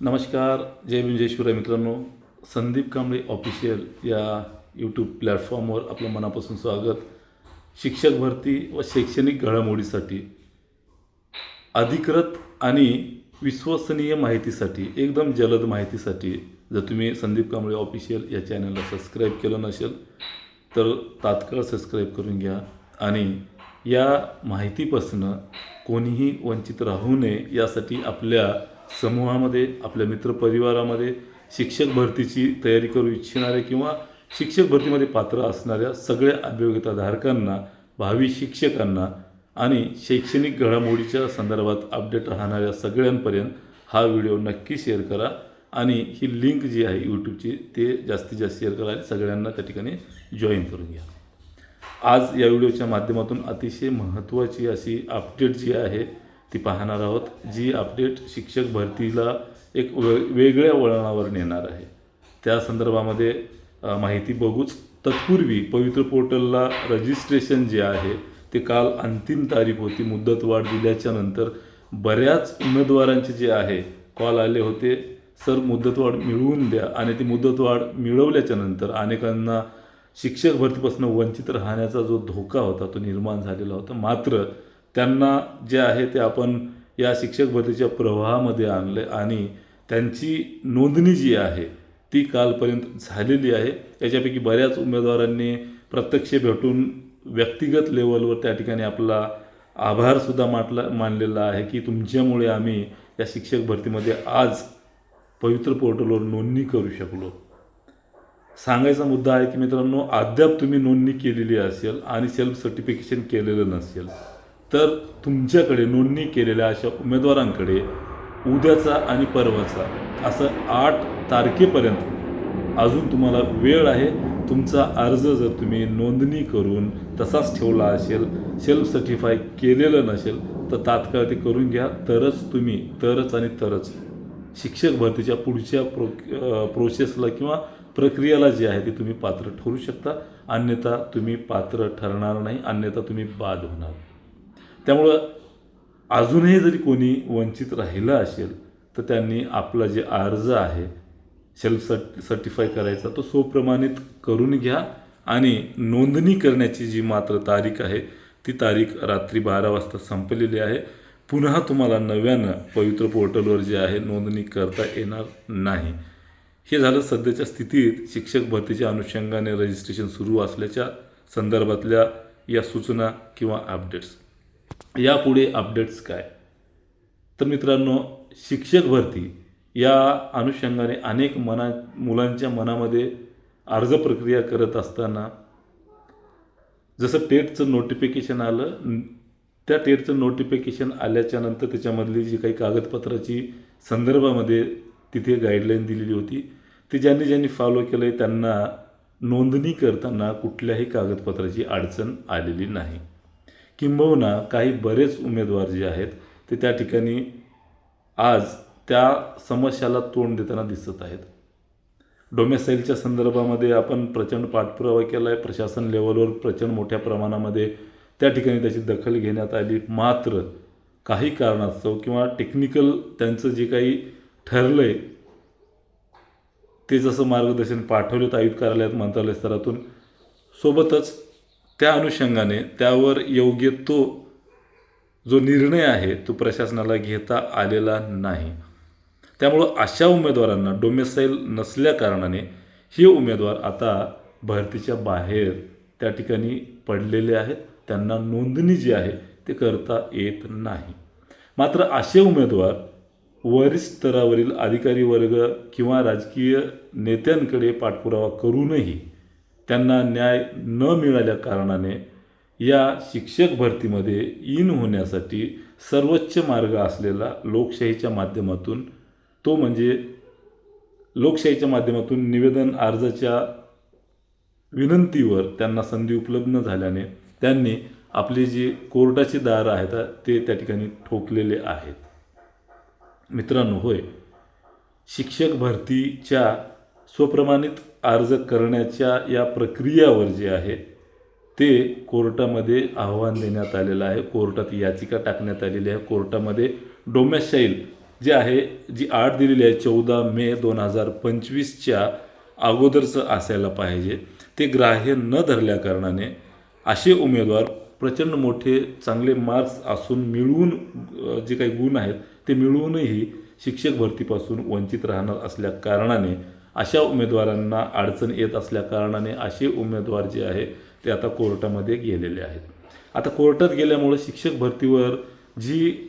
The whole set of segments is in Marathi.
नमस्कार जय विंजेश्वर मित्रांनो. संदीप कांबळे ऑफिशियल या यूट्यूब प्लॅटफॉर्मवर आपलं मनापासून स्वागत. शिक्षक भरती व शैक्षणिक घडामोडीसाठी अधिकृत आणि विश्वसनीय माहितीसाठी एकदम जलद माहितीसाठी जर तुम्ही संदीप कांबळे ऑफिशियल या चॅनलला सबस्क्राईब केलं नसेल तर तात्काळ सबस्क्राईब करून घ्या. आणि या माहितीपासून कोणीही वंचित राहू नये यासाठी आपल्या समूहामध्ये आपल्या मित्रपरिवारामध्ये शिक्षक भरतीची तयारी करू इच्छिणारे किंवा शिक्षक भरतीमध्ये पात्र असणाऱ्या सगळ्या अभियोगिताधारकांना भावी शिक्षकांना आणि शैक्षणिक घडामोडीच्या संदर्भात अपडेट राहणाऱ्या सगळ्यांपर्यंत हा व्हिडिओ नक्की शेअर करा आणि ही लिंक जी आहे यूट्यूबची ते जास्तीत जास्त शेअर करा आणि सगळ्यांना त्या ठिकाणी जॉईन करून घ्या. आज या व्हिडिओच्या माध्यमातून अतिशय महत्त्वाची अशी अपडेट जी आहे ती पाहणार आहोत जी अपडेट शिक्षक भरतीला एक वे वेगळ्या वळणावर नेणार आहे. त्या संदर्भामध्ये माहिती बघूच तत्पूर्वी पवित्र पोर्टलला रजिस्ट्रेशन जे आहे ते काल अंतिम तारीख होती. मुदतवाढ दिल्याच्या नंतर बऱ्याच उमेदवारांचे जे आहे कॉल आले होते. सर मुदतवाढ मिळवून द्या. आणि ती मुदतवाढ मिळवल्याच्या नंतर अनेकांना शिक्षक भरतीपासून वंचित राहण्याचा जो धोका होता तो निर्माण झालेला होता. मात्र त्यांना जे आहे ते आपण या शिक्षक भरतीच्या प्रवाहामध्ये आणले आणि त्यांची नोंदणी जी आहे ती कालपर्यंत झालेली आहे. याच्यापैकी बऱ्याच उमेदवारांनी प्रत्यक्ष भेटून व्यक्तिगत लेवलवर त्या ठिकाणी आपला आभारसुद्धा माटला मानलेला आहे की तुमच्यामुळे आम्ही या शिक्षक भरतीमध्ये आज पवित्र पोर्टलवर नोंदणी करू शकलो. सांगायचा मुद्दा आहे की मित्रांनो अद्याप तुम्ही नोंदणी केलेली असेल आणि सेल्फ सर्टिफिकेशन केलेलं नसेल. तर तुमच्याकडे नोंदणी केलेल्या अशा उमेदवारांकडे उद्याचा आणि परवाचा असं आठ तारखेपर्यंत अजून तुम्हाला वेळ आहे. तुमचा अर्ज जर तुम्ही नोंदणी करून तसाच ठेवला असेल सेल्फ सर्टिफाय केलेलं नसेल तर तात्काळ ते करून घ्या. तरच तुम्ही तरच आणि तरच शिक्षक भरतीच्या पुढच्या प्रो प्रोसेसला किंवा प्रक्रियेला जी आहे ती तुम्ही पात्र ठरू शकता. अन्यथा तुम्ही पात्र ठरणार नाही अन्यथा तुम्ही बाद होणार. त्यामुळं अजूनही जरी कोणी वंचित राहिलं असेल तर त्यांनी आपला जे अर्ज आहे सेल्फ सर्ट सर्टिफाय करायचा तो स्वप्रमाणित करून घ्या आणि नोंदणी करण्याची जी मात्र तारीख आहे ती तारीख रात्री बारा वाजता संपलेली आहे. पुन्हा तुम्हाला नव्यानं पवित्र पोर्टलवर जे आहे नोंदणी करता येणार नाही. हे झालं सध्याच्या स्थितीत शिक्षक भरतीच्या अनुषंगाने रजिस्ट्रेशन सुरू असल्याच्या संदर्भातल्या या सूचना किंवा अपडेट्स यापुढे अपडेट्स काय? तर मित्रांनो शिक्षक भरती या अनुषंगाने अनेक मना मुलांच्या मनामध्ये अर्ज प्रक्रिया करत असताना जसं टेटचं नोटिफिकेशन आलं त्या टेटचं नोटिफिकेशन आल्याच्यानंतर त्याच्यामधली जी काही कागदपत्राची संदर्भामध्ये तिथे गाईडलाईन दिलेली होती ती ज्यांनी ज्यांनी फॉलो केलं आहे त्यांना नोंदणी करताना कुठल्याही कागदपत्राची अडचण आलेली नाही. किंबहुना काही बरेच उमेदवार जे आहेत ते त्या ठिकाणी आज त्या समस्याला तोंड देताना दिसत आहेत. डोमेसाईलच्या संदर्भामध्ये आपण प्रचंड पाठपुरावा केला आहे प्रशासन लेवलवर प्रचंड मोठ्या प्रमाणामध्ये त्या ठिकाणी त्याची दखल घेण्यात आली. मात्र काही कारणास्तव किंवा टेक्निकल त्यांचं जे काही ठरलं आहे ते जसं मार्गदर्शन पाठवलेत आयुक्त कार्यालयात मंत्रालय स्तरातून सोबतच त्या अनुषंगाने त्यावर योग्य तो जो निर्णय आहे तो प्रशासनाला घेता आलेला नाही. त्यामुळं अशा उमेदवारांना डोमेसाईल नसल्या कारणाने हे उमेदवार आता भरतीच्या बाहेर त्या ठिकाणी पडलेले आहेत. त्यांना नोंदणी जी आहे ते करता येत नाही. मात्र असे उमेदवार वरिष्ठ स्तरावरील अधिकारी वर्ग किंवा राजकीय नेत्यांकडे पाठपुरावा करूनही त्यांना न्याय न मिळाल्या कारणाने या शिक्षक भरतीमध्ये इन होण्यासाठी सर्वोच्च मार्ग असलेला लोकशाहीच्या माध्यमातून तो म्हणजे लोकशाहीच्या माध्यमातून निवेदन अर्जाच्या विनंतीवर त्यांना संधी उपलब्ध न झाल्याने त्यांनी आपली जी कोर्टाची दारं आहेत ते त्या ठिकाणी ठोकलेले आहेत. मित्रांनो होय. शिक्षक भरतीच्या स्वप्रमाणित अर्ज करण्याच्या या प्रक्रियावर जे आहे ते कोर्टामध्ये आव्हान देण्यात आलेलं आहे. कोर्टात याचिका टाकण्यात आलेली आहे. कोर्टामध्ये डोमॅशाईल जे आहे जी आठ दिलेली आहे चौदा मे दोन हजार पंचवीसच्या अगोदरचं असायला पाहिजे. ते ग्राह्य न धरल्या कारणाने असे उमेदवार प्रचंड मोठे चांगले मार्क्स असून मिळवून जे काही गुण आहेत ते मिळवूनही शिक्षक भरतीपासून वंचित राहणार असल्या कारणाने अशा उमेदवारांना अडचण येत असल्या कारणाने असे उमेदवार जे आहे ते आता कोर्टामध्ये गेलेले आहेत. आता कोर्टात गेल्यामुळं शिक्षक भरतीवर जी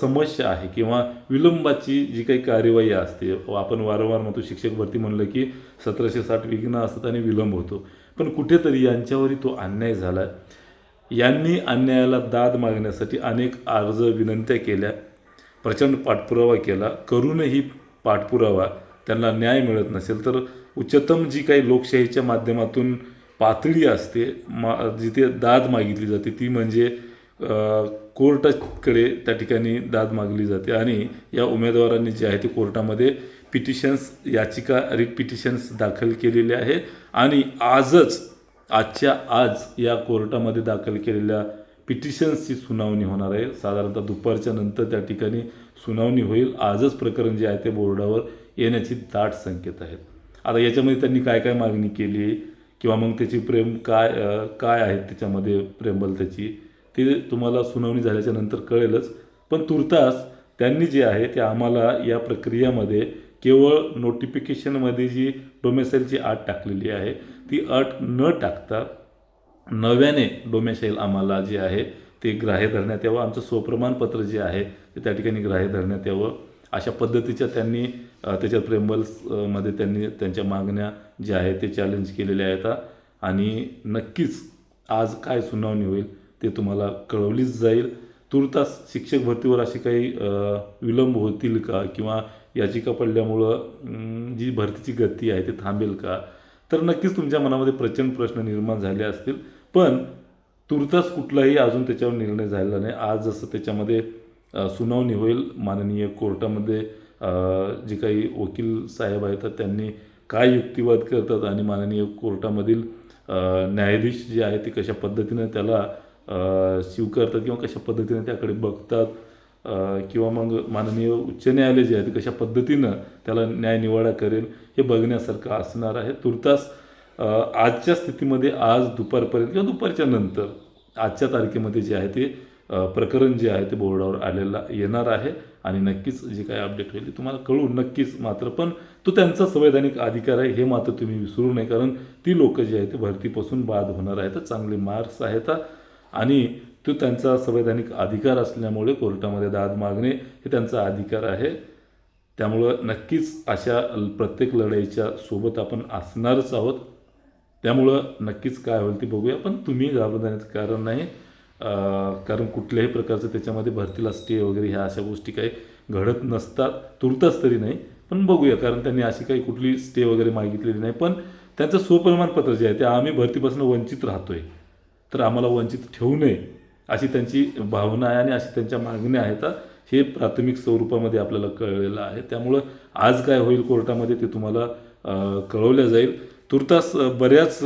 समस्या आहे किंवा विलंबाची जी काही कार्यवाही असते आपण वारंवार म्हणतो शिक्षक भरती म्हणलं की सतराशे साठ विघ्न असतात आणि विलंब होतो. पण कुठेतरी यांच्यावरही तो अन्याय झाला. यांनी अन्यायाला दाद मागण्यासाठी अनेक अर्ज विनंत्या केल्या प्रचंड पाठपुरावा केला. करूनही पाठपुरावा त्यांना न्याय मिळत नसेल तर उच्चतम जी काही लोकशाहीच्या माध्यमातून पातळी असते मा जिथे दाद मागितली जाते ती म्हणजे कोर्टाकडे त्या ठिकाणी दाद मागली जाते. आणि या उमेदवारांनी जे आहे ते कोर्टामध्ये पिटिशन्स याचिका रिट पिटिशन्स दाखल केलेले आहे. आणि आजच आजच्या आज या कोर्टामध्ये दाखल केलेल्या पिटिशन्सची सुनावणी होणार आहे. साधारणतः दुपारच्या नंतर त्या ठिकाणी सुनावणी होईल. आजच प्रकरण जे आहे ते बोर्डावर येण्याची दाट संकेत आहेत. आता याच्यामध्ये त्यांनी काय काय मागणी केली किंवा मग त्याची प्रेम काय काय आहेत त्याच्यामध्ये प्रेमबल त्याची ते तुम्हाला सुनावणी झाल्याच्यानंतर कळेलच. पण तुर्तास त्यांनी जे आहे ते आम्हाला या प्रक्रियामध्ये केवळ नोटिफिकेशनमध्ये जी डोमेसाईलची अट टाकलेली आहे ती अट न टाकता नव्याने डोमेसाईल आम्हाला जे आहे ते ग्राह्य धरण्यात यावं. आमचं स्वप्रमाणपत्र जे आहे ते त्या ठिकाणी ग्राह्य धरण्यात यावं. अशा पद्धतीच्या त्यांनी त्याच्यात प्रेम्बल्स त्यांनी त्यांच्या मागण्या ज्या आहेत ते चॅलेंज केलेल्या आहेत. आणि नक्कीच आज काय सुनावणी होईल ते तुम्हाला कळवलीच जाईल. तुर्तास शिक्षक भरतीवर अशी काही विलंब होतील का? किंवा याचिका पडल्यामुळं जी भरतीची गती आहे ते थांबेल का? तर नक्कीच तुमच्या मनामध्ये प्रचंड प्रश्न निर्माण झाले असतील. पण तुर्तास कुठलाही अजून त्याच्यावर निर्णय झालेला नाही. आज जसं त्याच्यामध्ये सुनावणी होईल माननीय कोर्टामध्ये जे काही वकील साहेब आहेत तर त्यांनी काय युक्तिवाद करतात आणि माननीय कोर्टामधील न्यायाधीश जे आहे ते कशा पद्धतीनं त्याला स्वीकारतात किंवा कशा पद्धतीनं त्याकडे बघतात किंवा मग माननीय उच्च न्यायालय जे आहे ते कशा पद्धतीनं त्याला न्यायनिवाडा करेल हे बघण्यासारखं असणार आहे. तुर्तास आजच्या स्थितीमध्ये आज दुपारपर्यंत किंवा दुपारच्या नंतर आजच्या तारखेमध्ये जे आहे ते प्रकरण जे आहे ते बोर्डावर आलेला येणार आहे आणि नक्कीच जे काही अपडेट होईल ते तुम्हाला कळू नक्कीच मात्र पण तो त्यांचा संवैधानिक अधिकार आहे हे मात्र तुम्ही विसरू नये कारण ती लोक जी आहेत ते भरतीपासून बाद होणार आहेत चांगले मार्क्स आहेत आणि तो त्यांचा संवैधानिक अधिकार असल्यामुळे कोर्टामध्ये दाद मागणे हे त्यांचा अधिकार आहे. त्यामुळं नक्कीच अशा प्रत्येक लढाईच्या सोबत आपण असणारच आहोत. त्यामुळं नक्कीच काय होईल ते बघूया पण तुम्ही घाबरून जाण्याचं कारण नाही. कारण कुठल्याही प्रकारचं त्याच्यामध्ये भरतीला स्टे वगैरे ह्या अशा गोष्टी काही घडत नसतात तुर्तच तरी नाही. पण बघूया कारण त्यांनी अशी काही कुठली स्टे वगैरे मागितलेली नाही. पण त्यांचं स्वप्रमाणपत्र जे आहे ते आम्ही भरतीपासून वंचित राहतोय. तर आम्हाला वंचित ठेवू नये अशी त्यांची भावना आहे आणि अशी त्यांच्या मागण्या आहेत. हे प्राथमिक स्वरूपामध्ये आपल्याला कळलेलं आहे. त्यामुळं आज काय होईल कोर्टामध्ये ते तुम्हाला कळवल्या कळवलं जाईल. तुर्तास बऱ्याच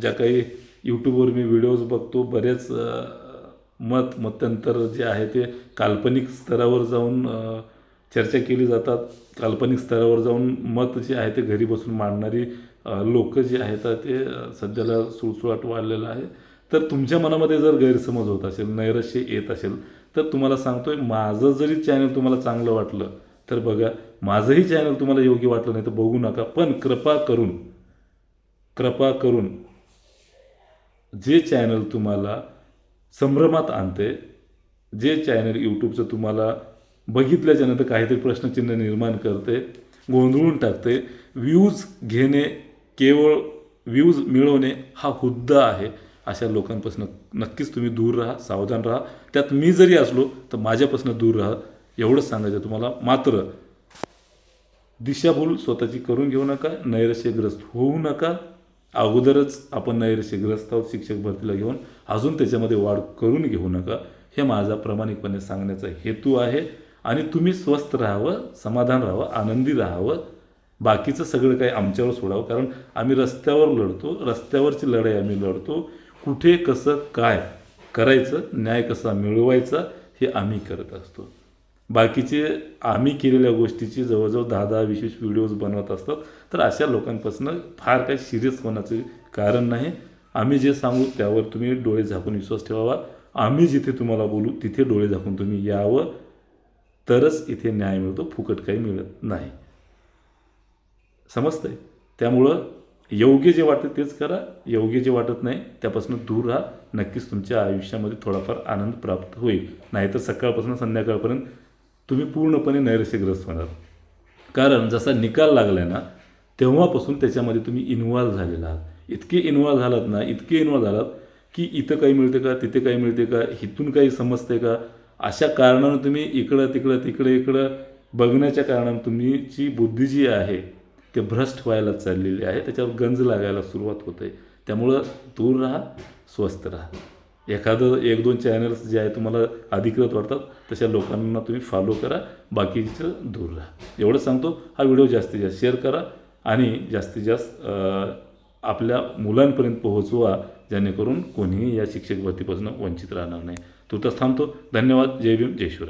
ज्या काही यूट्यूबवर मी व्हिडिओज बघतो बरेच मत मत्यंतर जे आहे ते काल्पनिक स्तरावर जाऊन चर्चा केली जातात. काल्पनिक स्तरावर जाऊन मत जे आहे ते घरी बसून मांडणारी लोक जे आहेत ते सध्याला सुळसुळाट वाढलेलं आहे. तर तुमच्या मनामध्ये जर गैरसमज होत असेल नैराश्य येत असेल तर तुम्हाला सांगतोय माझं जरी चॅनल तुम्हाला चांगलं वाटलं तर बघा माझंही चॅनल तुम्हाला योग्य वाटलं नाही तर बघू नका. पण कृपा करून कृपा करून जे चॅनल तुम्हाला संभ्रमात आणते जे चॅनल यूट्यूबचं तुम्हाला बघितल्याच्या नंतर काहीतरी प्रश्नचिन्ह निर्माण करते गोंधळून टाकते व्ह्यूज घेणे केवळ व्ह्यूज मिळवणे हा हुद्दा आहे अशा लोकांपासून नक्कीच तुम्ही दूर राहा सावधान राहा. त्यात मी जरी असलो तर माझ्यापासून दूर राहा एवढंच सांगायचं तुम्हाला. मात्र दिशाभूल स्वतःची करून घेऊ नका नैराश्यग्रस्त होऊ नका. अगोदरच आपण नैराश्यग्रस्त आहोत शिक्षक भरतीला घेऊन अजून त्याच्यामध्ये वाढ करून घेऊ नका. हे माझा प्रामाणिकपणे सांगण्याचा हेतू आहे. आणि तुम्ही स्वस्थ राहावं समाधान राहावं आनंदी राहावं. बाकीचं सगळं काही आमच्यावर सोडावं. कारण आम्ही रस्त्यावर लढतो रस्त्यावरची लढाई आम्ही लढतो. कुठे कसं काय करायचं न्याय कसा मिळवायचा हे आम्ही करत असतो. बाकीचे आम्ही केलेल्या गोष्टीची जवळजवळ दहा दहा वीस वीस व्हिडिओज बनवत असतात तर अशा लोकांपासून फार काही सिरियस होण्याचं कारण नाही. आम्ही जे सांगू त्यावर तुम्ही डोळे झाकून विश्वास ठेवावा. आम्ही जिथे तुम्हाला बोलू तिथे डोळे झाकून तुम्ही यावं. तरच इथे न्याय मिळतो फुकट काही मिळत नाही. समजतंय? त्यामुळं योग्य जे वाटतं तेच करा. योग्य जे वाटत नाही त्यापासून दूर राहा. नक्कीच तुमच्या आयुष्यामध्ये थोडाफार आनंद प्राप्त होईल. नाहीतर सकाळपासून संध्याकाळपर्यंत तुम्ही पूर्णपणे नैराश्यग्रस्त होणार. कारण जसा निकाल लागला आहे ना तेव्हापासून त्याच्यामध्ये तुम्ही इन्व्हॉल्व झालेला आहात. इतके इन्व्हॉल्व झालात ना इतके इन्व्हॉल्व झालात की इथं काही मिळते का तिथे काही मिळते का इथून काही समजते का? अशा कारणानं तुम्ही इकडं तिकडं तिकडं इकडं बघण्याच्या कारणानं तुमची बुद्धी जी आहे ते भ्रष्ट व्हायला चाललेली आहे. त्याच्यावर गंज लागायला सुरुवात होते. त्यामुळं दूर राहा स्वस्त राहा. एखादं एक दोन चॅनल्स जे आहे तुम्हाला अधिकृत वाटतात तशा लोकांना तुम्ही फॉलो करा बाकीचं दूर राहा. एवढंच सांगतो हा व्हिडिओ जास्तीत जास्त शेअर करा आणि जास्तीत जास्त आपल्या मुलांपर्यंत पोहोचवा जेणेकरून कोणीही या शिक्षक भरतीपासून वंचित राहणार नाही. तुर्तास थांबतो. धन्यवाद. जय भीम. जय शिवराय.